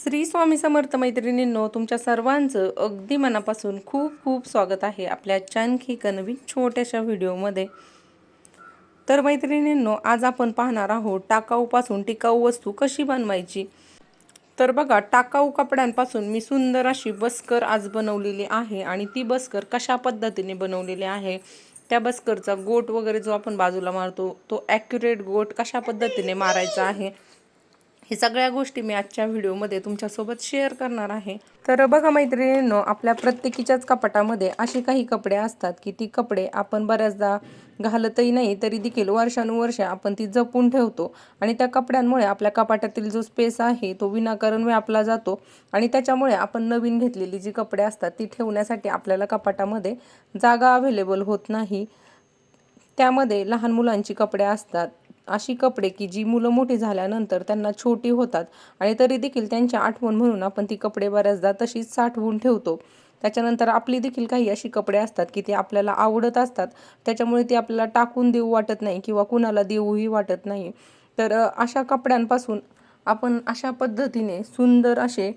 श्री स्वामी समर्थ मैत्रिणींनो तुमच्या सर्वांचं अगदी मनापासून खूप खूप स्वागत आहे आपल्या चानखी कनवी छोट्याशा व्हिडिओमध्ये. तर मैत्रिणींनो आज आपण पाहणार आहोत टाकाऊपासून टिकाऊ वस्तू कशी बनवायची? तर बघा टाकाऊ कपड्यांपासून मी सुंदर अशी बस्कर आज बनवलेली आहे आणि ती बस्कर कशा पद्धतीने बनवलेली आहे त्या बस्करचा गोट वगैरे जो आपण बाजूला मारतो तो ॲक्युरेट गोट कशा पद्धतीने मारायचा आहे हे सगळ्या गोष्टी मी आजच्या व्हिडिओमध्ये तुमच्यासोबत शेअर करणार आहे. तर बघा मैत्रिणींनो आपल्या प्रत्येकीच्याच कपाटामध्ये असे काही कपडे असतात की ती कपडे आपण बऱ्याचदा घालतही नाही तरी देखील वर्षानुवर्ष आपण ती जपून ठेवतो आणि त्या कपड्यांमुळे आपल्या कपाटातील जो स्पेस आहे तो विनाकारण व्यापला जातो आणि त्याच्यामुळे आपण नवीन घेतलेली जी कपडे असतात ती ठेवण्यासाठी आपल्याला कपाटामध्ये जागा अवेलेबल होत नाही. त्यामध्ये लहान मुलांची कपडे असतात अशी कपडे की जी मुलं मोठी झाल्यानंतर त्यांना छोटी होतात. आणि तरी देखील त्यांच्या आठवण म्हणून आपण ती कपडे बऱ्याचदा तशीच साठवून ठेवतो. त्याच्यानंतर आपली देखील काही अशी कपडे असतात की ते आपल्याला आवडत असतात. त्याच्यामुळे ती आपल्याला टाकून देऊ वाटत नाही किंवा कुणाला देऊही वाटत नाही. तर अशा कपड्यांपासून आपण अशा पद्धतीने सुंदर असे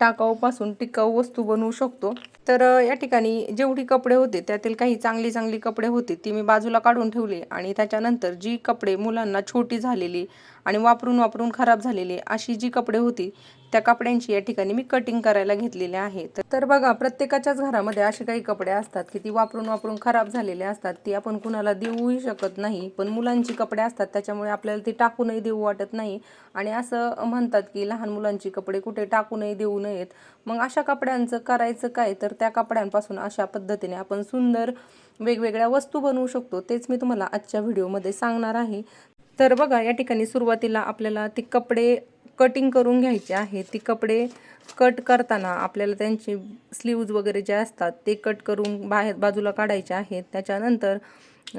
टाकाऊपासून टिकाऊ वस्तू बनवू शकतो. तर या ठिकाणी जेवढी कपडे होते त्यातील काही चांगली चांगली कपडे होती ती मी बाजूला काढून ठेवली आणि त्याच्यानंतर जी कपडे मुलांना छोटी झालेली आणि वापरून वापरून खराब झालेली अशी जी कपडे होती त्या कपड्यांची या ठिकाणी मी कटिंग करायला घेतलेले आहे. तर बघा प्रत्येकाच्याच घरामध्ये असे काही कपडे असतात की ती वापरून वापरून खराब झालेले असतात ती आपण कुणाला देऊही शकत नाही. पण मुलांची कपडे असतात त्याच्यामुळे आपल्याला ती टाकूनही देऊ वाटत नाही. आणि असं म्हणतात की लहान मुलांची कपडे कुठे टाकूनही देऊ नयेत. मग अशा कपड्यांचं करायचं काय? तर त्या कपड्यांपासून अशा पद्धतीने आपण सुंदर वेगवेगळ्या वस्तू बनवू शकतो. तेच मी तुम्हाला आजच्या व्हिडिओमध्ये सांगणार आहे. तर बघा या ठिकाणी सुरुवातीला आपल्याला ती कपडे कटिंग करून घ्यायचे आहे ती कपडे कट करताना आपल्याला त्यांचे स्लीव्ज वगैरे जे असतात ते कट करून बाहेर बाजूला काढायचे आहेत. त्याच्यानंतर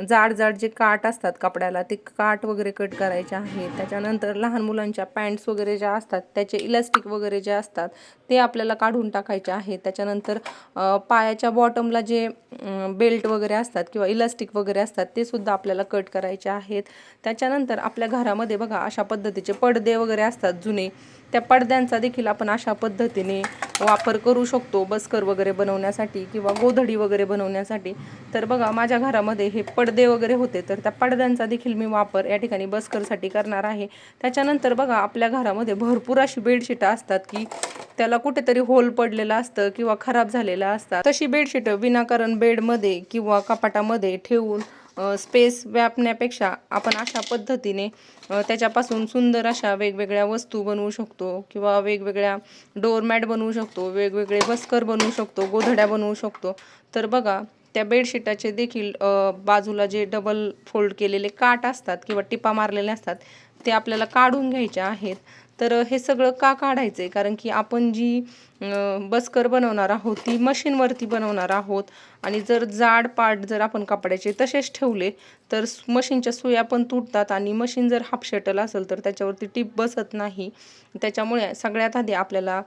जाड जाड जे काट असतात कपड्याला ते काट वगैरे कट करायचे आहेत. त्याच्यानंतर लहान मुलांच्या पॅन्ट्स वगैरे ज्या असतात त्याचे इलास्टिक वगैरे जे असतात ते आपल्याला काढून टाकायचे आहेत. त्याच्यानंतर पायाच्या बॉटमला जे बेल्ट वगैरे असतात किंवा इलास्टिक वगैरे असतात ते सुद्धा आपल्याला कट करायचे आहेत. त्याच्यानंतर आपल्या घरामध्ये बघा अशा पद्धतीचे पडदे वगैरे असतात जुने. त्या पडद्यांचा देखील आपण अशा पद्धतीने वापर करू शकतो बस्कर वगैरे बनवण्यासाठी किंवा गोधडी वगैरे बनवण्यासाठी. तर बघा माझ्या घरामध्ये हे पडदे वगैरे होते तर त्या पडद्यांचा देखील मी वापर या ठिकाणी बस्करसाठी करणार आहे. त्याच्यानंतर बघा आपल्या घरामध्ये भरपूर अशी बेडशीटं असतात की त्याला कुठेतरी होल पडलेलं असतं किंवा खराब झालेलं असतात तशी बेडशीटं विनाकारण बेडमध्ये किंवा कपाटामध्ये ठेवून स्पेस व्यापण्यापेक्षा आपण अशा पद्धतीने त्याच्यापासून सुंदर अशा वेगवेगळ्या वस्तू बनवू शकतो किंवा वेगवेगळ्या डोरमॅट बनवू शकतो वेगवेगळे बस्कर बनवू शकतो गोधड्या बनवू शकतो. तर बघा त्या बेडशीटाचे देखील बाजूला जे डबल फोल्ड केलेले काट असतात किंवा टिपा मारलेले असतात ते आपल्याला काढून घ्यायचे आहेत. तर हे सगळं का काढायचं आहे कारण की आपण जी बस्कर बनवणार आहोत ती मशीनवरती बनवणार आहोत आणि जर जाड पार्ट जर आपण कपड्याचे तसेच ठेवले तर मशीनच्या सुया पण तुटतात आणि मशीन जर हाफ शटल असेल तर त्याच्यावरती टीप बसत नाही. त्याच्यामुळे सगळ्यात आधी आपल्याला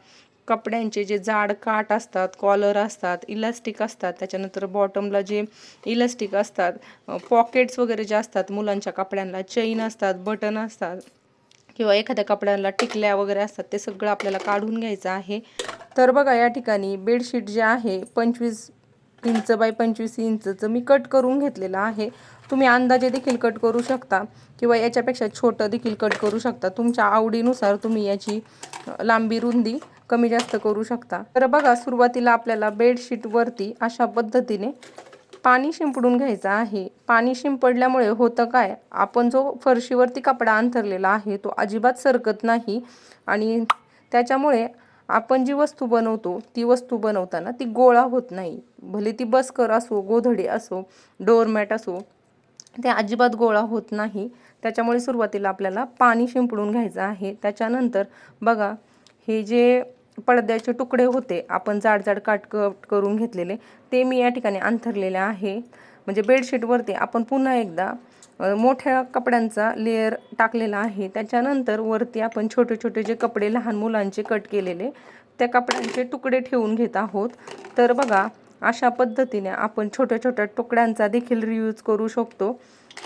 कपड्यांचे जे जाड काट असतात कॉलर असतात इलास्टिक असतात त्याच्यानंतर बॉटमला जे इलास्टिक असतात पॉकेट्स वगैरे जे असतात मुलांच्या कपड्यांना चैन असतात बटन असतात किंवा एखाद्या कपड्याला टिकल्या वगैरे असतात ते सगळं आपल्याला काढून घ्यायचं आहे. तर बघा या ठिकाणी बेडशीट जे आहे पंचवीस इंच बाय पंचवीस इंचचं मी कट करून घेतलेलं आहे. तुम्ही अंदाजे देखील कट करू शकता किंवा याच्यापेक्षा छोटं देखील कट करू शकता. तुमच्या आवडीनुसार तुम्ही याची लांबी रुंदी कमी जास्त करू शकता. तर बघा सुरुवातीला आपल्याला बेडशीटवरती अशा पद्धतीने पाणी शिंपडून घ्यायचं आहे. पाणी शिंपडल्यामुळे होतं काय? आपण जो फरशीवरती कपडा अंथरलेला आहे तो अजिबात सरकत नाही आणि त्याच्यामुळे आपण जी वस्तू बनवतो ती वस्तू बनवताना ती गोळा होत नाही. भले ती बसकर असो गोधडी असो डोरमॅट असो ते अजिबात गोळा होत नाही. त्याच्यामुळे सुरुवातीला आपल्याला पाणी शिंपडून घ्यायचं आहे. त्याच्यानंतर बघा हे जे पडद्याचे तुकडे होते. आपण जाड जाड काट कट करून घेतलेले. ते मी या ठिकाणी अंथरलेले आहे. म्हणजे बेडशीटवरती आपण पुन्हा एकदा मोठ्या कपड्यांचा लेअर टाकलेला आहे. त्याच्यानंतर वरती आपण छोटे छोटे जे कपडे लहान मुलांचे कट केलेले त्या कपड्यांचे तुकडे ठेवून घेत आहोत. तर बघा अशा पद्धतीने आपण छोट्या छोट्या तुकड्यांचा देखील रियूज करू शकतो.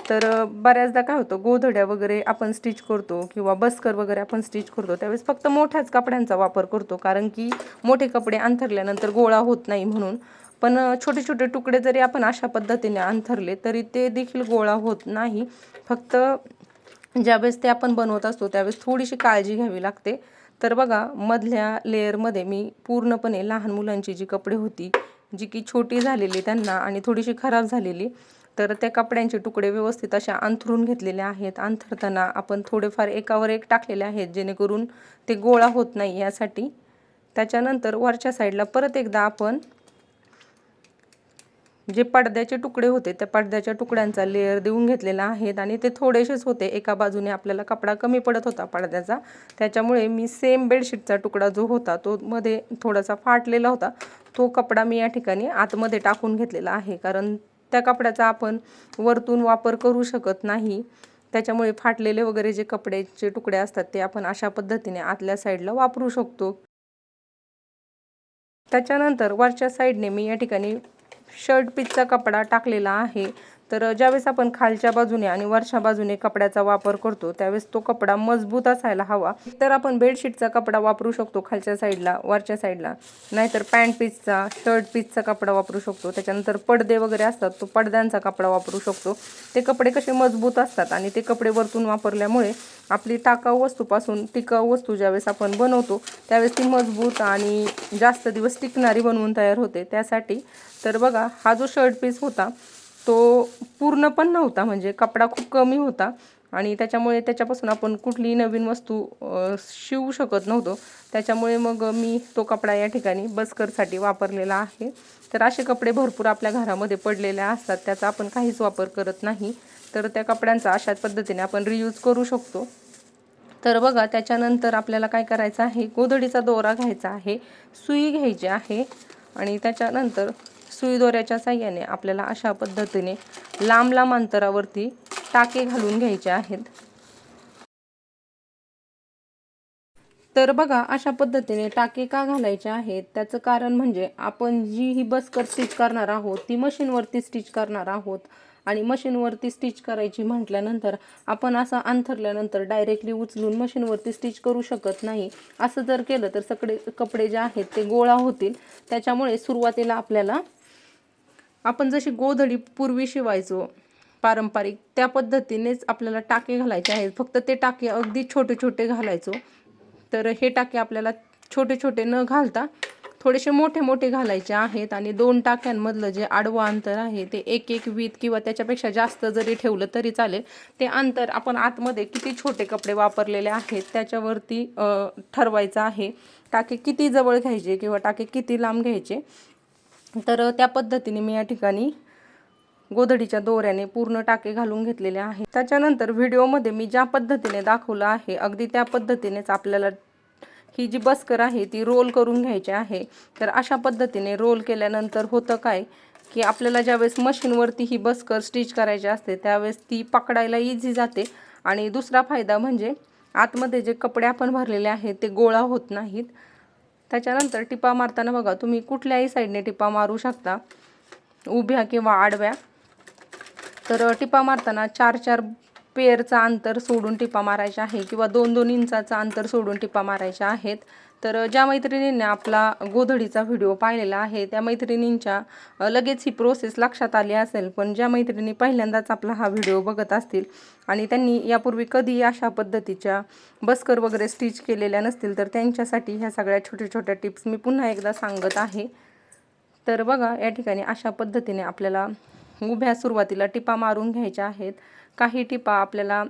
तर बऱ्याचदा काय होतं गोधड्या वगैरे आपण स्टिच करतो किंवा बस्कर वगैरे आपण स्टिच करतो त्यावेळेस फक्त मोठ्याच कपड्यांचा वापर करतो. कारण की मोठे कपडे अंथरल्यानंतर गोळा होत नाही म्हणून. पण छोटे छोटे तुकडे जरी आपण अशा पद्धतीने अंथरले तरी ते देखील गोळा होत नाही. फक्त ज्यावेळेस ते आपण बनवत असतो त्यावेळेस थोडीशी काळजी घ्यावी लागते. तर बघा मधल्या लेअरमध्ये मी पूर्णपणे लहान मुलांची जी कपडे होती जी की छोटी झालेली त्यांना आणि थोडीशी खराब झालेली तर त्या कपड्यांचे तुकडे व्यवस्थित अशा अंथरून घेतलेले आहेत. अंथरताना आपण थोडेफार एकावर एक टाकलेले आहेत जेणेकरून ते गोळा होत नाही यासाठी. त्याच्यानंतर वरच्या साईडला परत एकदा आपण जे पडद्याचे तुकडे होते त्या पडद्याच्या तुकड्यांचा लेअर देऊन घेतलेला आहेत आणि ते थोडेसेच होते. एका बाजूने आपल्याला कपडा कमी पडत होता पडद्याचा. त्याच्यामुळे मी सेम बेडशीटचा तुकडा जो होता तो मध्ये थोडासा फाटलेला होता. तो कपडा मी या ठिकाणी आतमध्ये टाकून घेतलेला आहे. कारण त्या कपड्याचा आपण वरतून वापर करू शकत नाही. त्याच्यामुळे फाटलेले वगैरे जे कपड्याचे तुकडे असतात ते आपण अशा पद्धतीने आतल्या साईडला वापरू शकतो. त्याच्यानंतर वरच्या साईडने मी या ठिकाणी शर्ट पीसचा कपडा टाकलेला आहे. तर ज्यावेळेस आपण खालच्या बाजूने आणि वरच्या बाजूने कपड्याचा वापर करतो त्यावेळेस तो कपडा मजबूत असायला हवा. तर आपण बेडशीटचा कपडा वापरू शकतो खालच्या साईडला वरच्या साईडला. नाहीतर पॅन्ट पीसचा शर्ट पीसचा कपडा वापरू शकतो. त्याच्यानंतर पडदे वगैरे असतात तो पडद्यांचा कपडा वापरू शकतो. ते कपडे कसे मजबूत असतात आणि ते कपडे वरतून वापरल्यामुळे आपली टाकाऊ वस्तूपासून टिकाऊ वस्तू ज्यावेळेस आपण बनवतो त्यावेळेस ती मजबूत आणि जास्त दिवस टिकणारी बनवून तयार होते. त्यासाठी तर बघा हा जो शर्ट पीस होता तो पूर्ण पण नव्हता म्हणजे कपडा खूप कमी होता आणि त्याच्यामुळे त्याच्यापासून आपण कुठलीही नवीन वस्तू शिवू शकत नव्हतो. त्याच्यामुळे मग मी तो कपडा या ठिकाणी बसकरसाठी वापरलेला आहे. तर असे कपडे भरपूर आपल्या घरामध्ये पडलेले असतात त्याचा आपण काहीच वापर करत नाही. तर त्या कपड्यांचा अशाच पद्धतीने आपण रियूज करू शकतो. तर बघा त्याच्यानंतर आपल्याला काय करायचं आहे? गोधडीचा दोरा घ्यायचा आहे सुई घ्यायची आहे आणि त्याच्यानंतर सुई दोऱ्याच्या साह्याने आपल्याला अशा पद्धतीने लांब लांब अंतरावरती टाके घालून घ्यायचे आहेत. तर बघा अशा पद्धतीने टाके का घालायचे आहेत? त्याचं कारण म्हणजे आपण जी ही बसकर स्टिच करणार आहोत ती मशीनवरती स्टिच करणार आहोत आणि मशीनवरती स्टिच करायची म्हटल्यानंतर आपण असं अंथरल्यानंतर डायरेक्टली उचलून मशीनवरती स्टिच करू शकत नाही. असं जर केलं तर सगळे कपडे जे आहेत ते गोळा होतील. त्याच्यामुळे सुरुवातीला आपल्याला आपण जशी गोधडी पूर्वी शिवायचो पारंपरिक त्या पद्धतीनेच आपल्याला टाके घालायचे आहेत. फक्त ते टाके अगदी छोटे छोटे घालायचो. तर हे टाके आपल्याला छोटे छोटे न घालता थोडेसे मोठे मोठे घालायचे आहेत आणि दोन टाक्यांमधलं जे आडवं अंतर आहे ते एक एक वीत किंवा त्याच्यापेक्षा जास्त जरी ठेवलं तरी चालेल. ते अंतर आपण आतमध्ये किती छोटे कपडे वापरलेले आहेत त्याच्यावरती ठरवायचं आहे. टाके किती जवळ घ्यायचे किंवा टाके किती लांब घ्यायचे तर त्या पद्धतीने मी या ठिकाणी गोधडीच्या दोऱ्याने पूर्ण टाके घालून घेतलेले आहे. त्याच्यानंतर व्हिडिओमध्ये मी ज्या पद्धतीने दाखवलं आहे अगदी त्या पद्धतीनेच आपल्याला ही जी बस्कर आहे ती रोल करून घ्यायची आहे. तर अशा पद्धतीने रोल केल्यानंतर होतं काय की आपल्याला ज्यावेळेस मशीनवरती ही बस्कर स्टिच करायची असते त्यावेळेस ती पकडायला इझी जाते. आणि दुसरा फायदा म्हणजे आतमध्ये जे कपडे आपण भरलेले आहेत ते गोळा होत नाहीत. त्याच्यानंतर टिपा मारताना बघा तुम्ही कुठल्याही साईडने टिपा मारू शकता. उभ्या किंवा आडव्या. तर टिपा मारताना चार चार पेरचा अंतर सोडून टिपा मारायचा आहे किंवा दोन दोन इंचाचा अंतर सोडून टिपा मारायच्या आहेत. तर ज्या मैत्रिणींनी आपला गोधडीचा व्हिडिओ पाहिलेला आहे त्या मैत्रिणींच्या लगेच ही प्रोसेस लक्षात आली असेल. पण ज्या मैत्रिणी पहिल्यांदाच आपला हा व्हिडिओ बघत असतील आणि त्यांनी यापूर्वी कधी अशा पद्धतीच्या बस्कर वगैरे स्टिच केलेल्या नसतील तर त्यांच्यासाठी ह्या सगळ्या छोट्या छोट्या टिप्स मी पुन्हा एकदा सांगत आहे. तर बघा या ठिकाणी अशा पद्धतीने आपल्याला उभ्या सुरुवातीला टिपा मारून घ्यायच्या आहेत. काही टिपा आपल्याला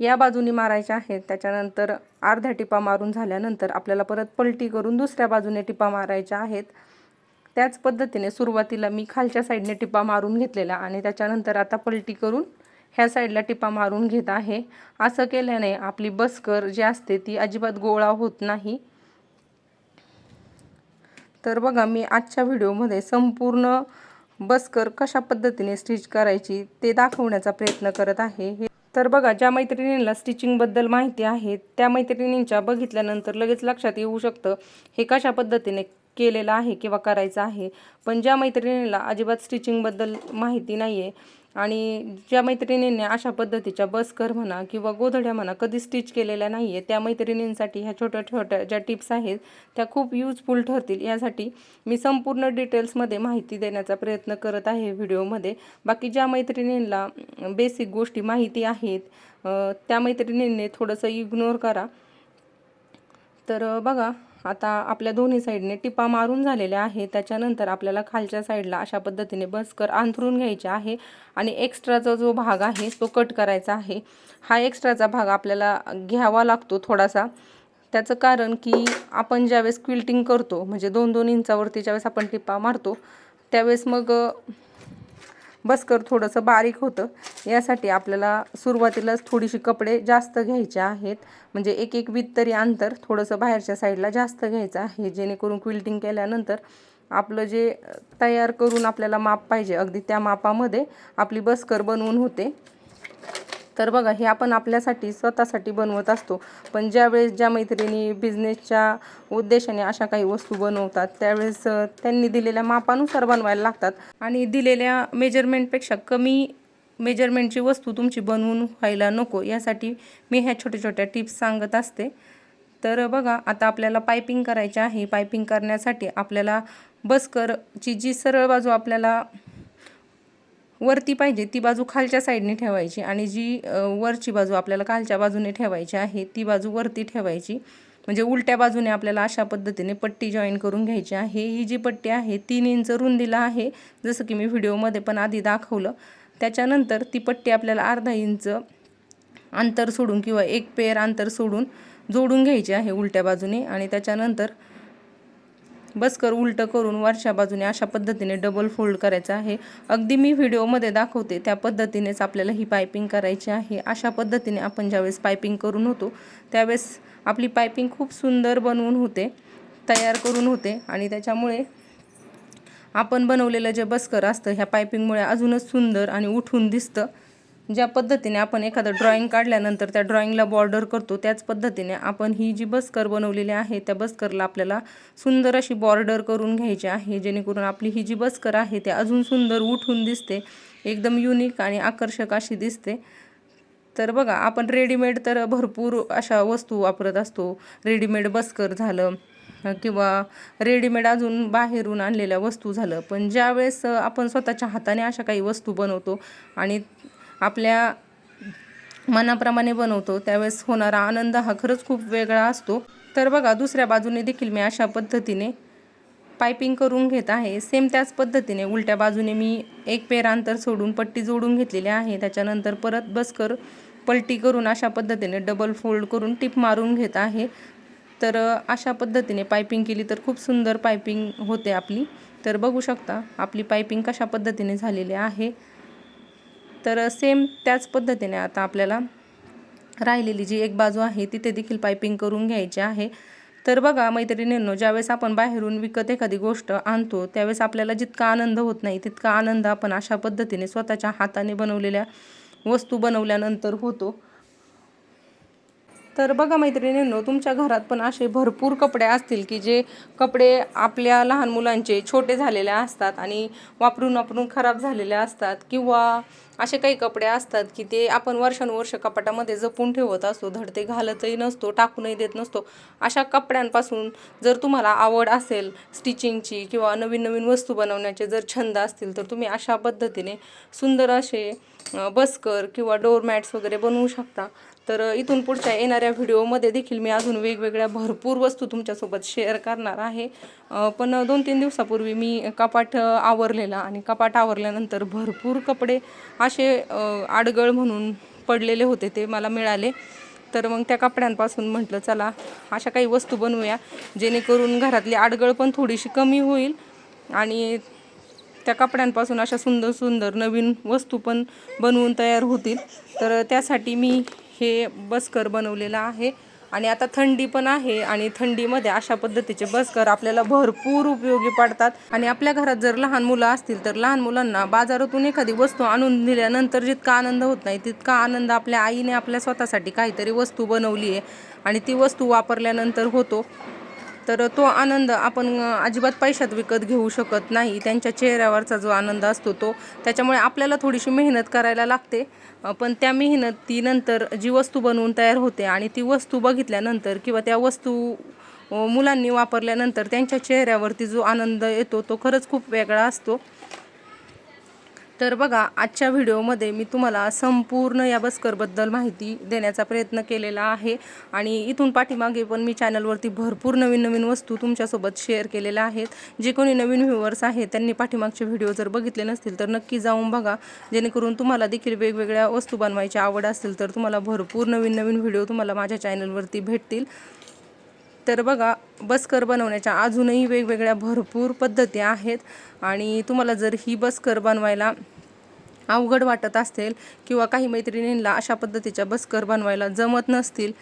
या बाजूनी मारायच्या आहेत. त्याच्यानंतर अर्ध्या टिपा मारून झाल्यानंतर आपल्याला परत पलटी करून दुसऱ्या बाजूने टिपा मारायच्या आहेत. त्याच पद्धतीने सुरुवातीला मी खालच्या साईडने टिपा मारून घेतलेला आणि त्याच्यानंतर आता पलटी करून ह्या साईडला टिपा मारून घेत आहे. असं केल्याने आपली बसकर जी असते ती अजिबात गोळा होत नाही. तर बघा मी आजच्या व्हिडिओमध्ये संपूर्ण बसकर कशा पद्धतीने स्टिच करायची ते दाखवण्याचा प्रयत्न करत आहे. हे तर बघा ज्या मैत्रिणींना स्टिचिंगबद्दल माहिती आहे त्या मैत्रिणींच्या बघितल्यानंतर लगेच लक्षात येऊ शकतं हे कशा पद्धतीने केलेलं आहे किंवा करायचं आहे. पण ज्या मैत्रिणींना अजिबात स्टिचिंगबद्दल माहिती नाही आहे आणि ज्या मैत्रिणींनी अशा पद्धतीच्या बसकर म्हणा किंवा गोधड्या म्हणा कधी स्टिच केलेल्या नाही आहे त्या मैत्रिणींसाठी ह्या छोट्या छोट्या ज्या टिप्स आहेत त्या खूप यूजफुल ठरतील. यासाठी मी संपूर्ण डिटेल्समध्ये माहिती देण्याचा प्रयत्न करत आहे व्हिडिओमध्ये बाकी ज्या मैत्रिणींना बेसिक गोष्टी माहिती आहेत त्या मैत्रिणींनी थोडंसं इग्नोर करा. तर बघा आता आपल्या दोन्ही साईडने टिपा मारून झालेल्या आहे त्याच्यानंतर आपल्याला खालच्या साईडला अशा पद्धतीने बसकर अंथरून घ्यायचे आहे आणि एक्स्ट्राचा जो भाग आहे तो कट करायचा आहे. हा एक्स्ट्राचा भाग आपल्याला घ्यावा लागतो थोडासा. त्याचं कारण की आपण ज्यावेळेस क्विल्टिंग करतो म्हणजे दोन दोन इंचावरती ज्यावेळेस आपण टिपा मारतो त्यावेळेस मग बसकर थोडंसं बारीक होतं. यासाठी आपल्याला सुरुवातीलाच थोडीशी कपडे जास्त घ्यायचे आहेत. म्हणजे एक एक वीत तरी अंतर थोडंसं बाहेरच्या साईडला जास्त घ्यायचं आहे. जेणेकरून क्विल्टिंग केल्यानंतर आपलं जे तयार करून आपल्याला माप पाहिजे अगदी त्या मापामध्ये आपली बसकर बनवून होते. तर बघा हे आपण आपल्यासाठी स्वतःसाठी बनवत असतो. पण ज्यावेळेस ज्या मैत्रिणी बिझनेसच्या उद्देशाने अशा काही वस्तू बनवतात त्यावेळेस त्यांनी दिलेल्या मापानुसार बनवायला लागतात. आणि दिलेल्या मेजरमेंटपेक्षा कमी मेजरमेंटची वस्तू तुमची बनवून व्हायला नको यासाठी मी ह्या छोट्या छोट्या टिप्स सांगत असते. तर बघा आता आपल्याला पायपिंग करायची आहे. पायपिंग करण्यासाठी आपल्याला बसकरची जी सरळ बाजू आपल्याला वरती पाहिजे ती बाजू खालच्या साईडने ठेवायची आणि जी वरची बाजू आपल्याला खालच्या बाजूने ठेवायची आहे ती बाजू वरती ठेवायची. म्हणजे उलट्या बाजूने आपल्याला अशा पद्धतीने पट्टी जॉईन करून घ्यायची आहे. ही जी पट्टी आहे तीन इंच रुंदीला आहे. जसं की मी व्हिडिओमध्ये पण आधी दाखवलं. त्याच्यानंतर ती पट्टी आपल्याला अर्धा इंच अंतर सोडून किंवा एक पेर अंतर सोडून जोडून घ्यायची आहे उलट्या बाजूने. आणि त्याच्यानंतर बसकर उलटं करून वरच्या बाजूने अशा पद्धतीने डबल फोल्ड करायचं आहे. अगदी मी व्हिडिओमध्ये दाखवते त्या पद्धतीनेच आपल्याला ही पायपिंग करायची आहे. अशा पद्धतीने आपण ज्यावेळेस पायपिंग करून होतो त्यावेळेस आपली पायपिंग खूप सुंदर बनवून होते तयार करून होते. आणि त्याच्यामुळे आपण बनवलेलं जे बसकर असतं ह्या पायपिंगमुळे अजूनच सुंदर आणि उठून दिसतं. ज्या पद्धतीने आपण एखादं ड्रॉइंग काढल्यानंतर त्या ड्रॉइंगला बॉर्डर करतो त्याच पद्धतीने आपण ही जी बसकर बनवलेली आहे त्या बसकरला आपल्याला सुंदर अशी बॉर्डर करून घ्यायची आहे. जेणेकरून आपली ही जी बसकर आहे ते अजून सुंदर उठून दिसते एकदम युनिक आणि आकर्षक अशी दिसते. तर बघा आपण रेडीमेड तर भरपूर अशा वस्तू वापरत असतो. रेडीमेड बसकर झालं किंवा रेडीमेड अजून बाहेरून आणलेल्या वस्तू झालं. पण ज्यावेळेस आपण स्वतःच्या हाताने अशा काही वस्तू बनवतो आणि आपल्या मनाप्रमाणे बनवतो त्यावेळेस होणारा आनंद हा खरंच खूप वेगळा असतो. तर बघा दुसऱ्या बाजूने देखील मी अशा पद्धतीने पायपिंग करून घेत आहे. सेम त्याच पद्धतीने उलट्या बाजूने मी एक पेर अंतर सोडून पट्टी जोडून घेतलेली आहे. त्याच्यानंतर परत बसकर पलटी करून अशा पद्धतीने डबल फोल्ड करून टिप मारून घेत आहे. तर अशा पद्धतीने पायपिंग केली तर खूप सुंदर पायपिंग होते आपली. तर बघू शकता आपली पायपिंग कशा पद्धतीने झालेली आहे. तर सेम त्याच पद्धतीने आता आपल्याला राहिलेली जी एक बाजू आहे तिथे देखील पायपिंग करून घ्यायची आहे. तर बघा मैत्रिणींनो ज्यावेळेस आपण बाहेरून विकत एखादी गोष्ट आणतो त्यावेळेस आपल्याला जितका आनंद होत नाही तितका आनंद आपण अशा पद्धतीने स्वतःच्या हाताने बनवलेल्या वस्तू बनवल्यानंतर होतो. तर बघा मैत्रिणींनो तुमच्या घरात पण असे भरपूर कपडे असतील की जे कपडे आपल्या लहान मुलांचे छोटे झालेले असतात आणि वापरून वापरून खराब झालेले असतात किंवा असे काही कपडे असतात की ते आपण वर्षानुवर्ष कपाटामध्ये जपून ठेवत असतो धड ते घालतही नसतो टाकूनही देत नसतो. अशा कपड्यांपासून जर तुम्हाला आवड असेल स्टिचिंगची किंवा नवीन नवीन वस्तू बनवण्याचे जर छंद असतील तर तुम्ही अशा पद्धतीने सुंदर असे बस्कर बसकर किंवा डोरमॅट्स वगैरे बनवू शकता. तर इथून पुढच्या येणाऱ्या व्हिडिओमध्ये देखील मी अजून वेगवेगळ्या भरपूर वस्तू तुमच्यासोबत शेअर करणार आहे. पण दोन तीन दिवसापूर्वी मी कपाट आवरलेला आणि कपाट आवरल्यानंतर भरपूर कपडे असे आडगळ म्हणून पडलेले होते ते मला मिळाले. तर मग त्या कपड्यांपासून म्हटलं चला अशा काही वस्तू बनवूया जेणेकरून घरातली आडगळ पण थोडीशी कमी होईल आणि त्या कपड्यांपासून अशा सुंदर सुंदर नवीन वस्तू पण बनवून तयार होतील. तर त्यासाठी मी हे बसकर बनवलेलं आहे. आणि आता थंडी पण आहे आणि थंडीमध्ये अशा पद्धतीचे बसकर आपल्याला भरपूर उपयोगी पडतात. आणि आपल्या घरात जर लहान मुलं असतील तर लहान मुलांना बाजारातून एखादी वस्तू आणून दिल्यानंतर जितका आनंद होत नाही तितका आनंद आपल्या आईने आपल्या स्वतःसाठी काहीतरी वस्तू बनवली आहे. आणि ती वस्तू वापरल्यानंतर होतो. तर तो आनंद आपण अजिबात पैशात विकत घेऊ शकत नाही. त्यांच्या चेहऱ्यावरचा जो आनंद असतो तो त्याच्यामुळे आपल्याला थोडीशी मेहनत करायला लागते. पण त्या मेहनतीनंतर जी वस्तू बनवून तयार होते आणि ती वस्तू बघितल्यानंतर किंवा त्या वस्तू मुलांनी वापरल्यानंतर त्यांच्या चेहऱ्यावरती जो आनंद येतो तो खरंच खूप वेगळा असतो. तर बघा आजच्या व्हिडिओमध्ये मी तुम्हाला संपूर्ण या बस्करबद्दल माहिती देण्याचा प्रयत्न केलेला आहे. आणि इथून पाठीमागे पण मी चॅनलवरती भरपूर नवीन नवीन वस्तू तुमच्यासोबत शेअर केलेल्या आहेत. जे कोणी नवीन व्ह्युअर्स आहेत त्यांनी पाठीमागचे व्हिडिओ जर बघितले नसतील तर नक्की जाऊन बघा. जेणेकरून तुम्हाला देखील वेगवेगळ्या वस्तू बनवायची आवड असेल तर तुम्हाला भरपूर नवीन नवीन व्हिडिओ तुम्हाला माझ्या चॅनलवरती भेटतील. तर बघा बसकर बनवण्याच्या अजूनही वेगवेगळ्या भरपूर पद्धती आहेत आणि तुम्हाला जर ही बसकर बनवायला अवघड वाटत असेल किंवा काही मैत्रिणींना अशा पद्धतीच्या बसकर बनवायला जमत नसतील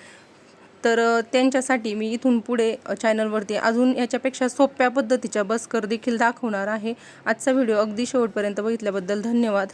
तर त्यांच्यासाठी मी इथून पुढे चॅनलवरती अजून याच्यापेक्षा सोप्या पद्धतीच्या बसकर देखील दाखवणार आहे. आजचा व्हिडिओ अगदी शेवटपर्यंत बघितल्याबद्दल धन्यवाद.